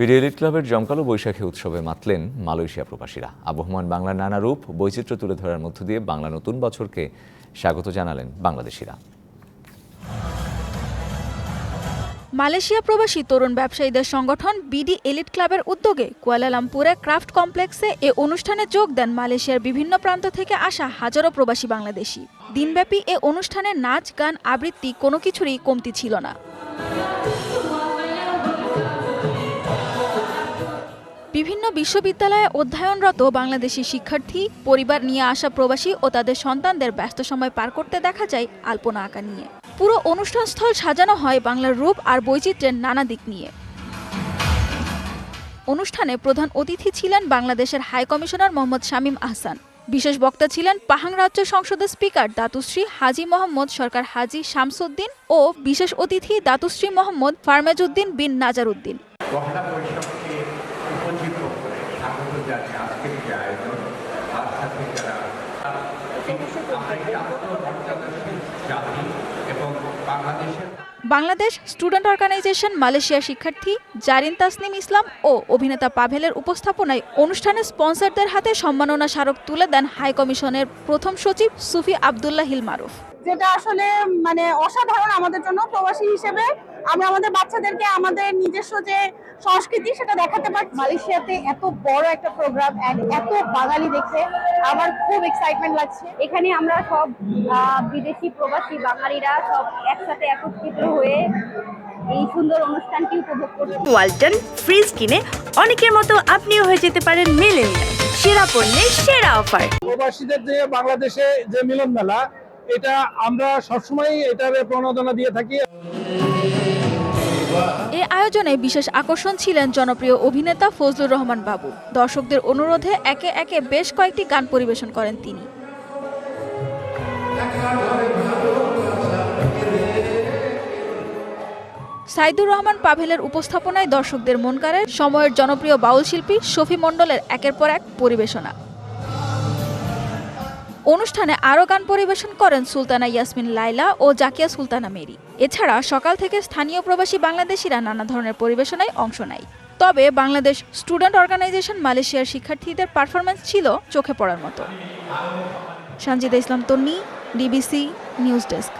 BD elite ক্লাবের জমকালো বৈশাখী উৎসবে মাতলেন মালয়েশিয়া প্রবাসীরা। আবহমান বাংলার নানা রূপ, বৈচিত্র্য তুলে ধরার মধ্য দিয়ে বাংলা নতুন বছরকে স্বাগত জানালেন বাংলাদেশিরা। মালয়েশিয়া প্রবাসী তরুণ ব্যবসায়ীদের সংগঠন বিডি এলিট ক্লাবের উদ্যোগে কুয়ালালামপুরে ক্রাফট কমপ্লেক্সে এ অনুষ্ঠানে যোগ দেন মালয়েশিয়ার বিভিন্ন প্রান্ত থেকে আসা হাজারো প্রবাসী বাংলাদেশি। দিনব্যাপী এ অনুষ্ঠানে নাচ, গান, আবৃত্তি কোনো কিছুরই কমতি ছিল না। বিভিন্ন বিশ্ববিদ্যালয়ে অধ্যয়নরত বাংলাদেশি শিক্ষার্থী, পরিবার নিয়ে আসা প্রবাসী ও তাদের সন্তানদের ব্যস্ত সময় পার করতে দেখা যায় আলপনা আঁকা নিয়ে। পুরো অনুষ্ঠানস্থল সাজানো হয় বাংলার রূপ আর বৈচিত্র্যের নানা দিক নিয়ে। অনুষ্ঠানে প্রধান অতিথি ছিলেন বাংলাদেশের হাই কমিশনার মোহাম্মদ শামীম আহসান। বিশেষ বক্তা ছিলেন পাহাং রাজ্য সংসদের স্পিকার দাতুশ্রী হাজি মোহাম্মদ সরকার হাজি শামসুদ্দিন ও বিশেষ অতিথি দাতুশ্রী মোহাম্মদ ফারমেজউদ্দিন বিন নাজারউদ্দিন। আজকের যে আয়োজন যারা বাংলাদেশ স্টুডেন্ট অর্গানাইজেশন মালয়েশিয়া শিক্ষার্থী জারিন তাসনিম ইসলাম ও অভিনেতা পাভেলের উপস্থাপনায় অনুষ্ঠানে স্পন্সরদের হাতে সম্মাননা স্মারক তুলে দেন হাই কমিশনের প্রথম সচিব সুফি আবদুল্লাহ হিল মারুফ। যেটা আসলে মানে অসাধারণ আমাদের জন্য প্রবাসী হিসেবে। আমরা আমাদের বাচ্চাদেরকে আমাদের নিজস্ব যে সংস্কৃতি সেটা দেখাতে পারছি। মালয়েশিয়াতে এত বড় একটা প্রোগ্রাম এত বাঙালি দেখে আমার খুব এক্সাইটমেন্ট লাগছে। এখানে আমরা সব বিদেশি প্রবাসী বাঙালিরা সব একসাথে একত্রিত হয়ে এই সুন্দর অনুষ্ঠানটি উপভোগ করব ওয়ালটন ফ্রিজ কিনে অনেকের মতো আপনিও হয়ে যেতে পারেন মেলেনিয়া সেরা পণ্যের সেরা অফার প্রবাসীদের যে বাংলাদেশে যে মিলন মেলা এটা আমরা সবসময় এটার প্রণোদনা দিয়ে থাকি। এ আয়োজনে বিশেষ আকর্ষণ ছিলেন জনপ্রিয় অভিনেতা ফজলুর রহমান বাবু। দর্শকদের অনুরোধে একে একে বেশ কয়েকটি গান পরিবেশন করেন তিনি। সাইদুর রহমান পাভেলের উপস্থাপনায় দর্শকদের মন সময়ের জনপ্রিয় বাউল শিল্পী শফি মণ্ডলের একের পর এক পরিবেশনা। অনুষ্ঠানে আরও গান পরিবেশন করেন সুলতানা ইয়াসমিন লাইলা ও জাকিয়া সুলতানা মেরি। এছাড়া সকাল থেকে স্থানীয় প্রবাসী বাংলাদেশিরা নানা ধরনের পরিবেশনায় অংশ নেয়। তবে বাংলাদেশ স্টুডেন্ট অর্গানাইজেশন মালয়েশিয়ার শিক্ষার্থীদের পারফরমেন্স ছিল চোখে পড়ার মতো। Sanjida Islam Tonni, DBC news desk.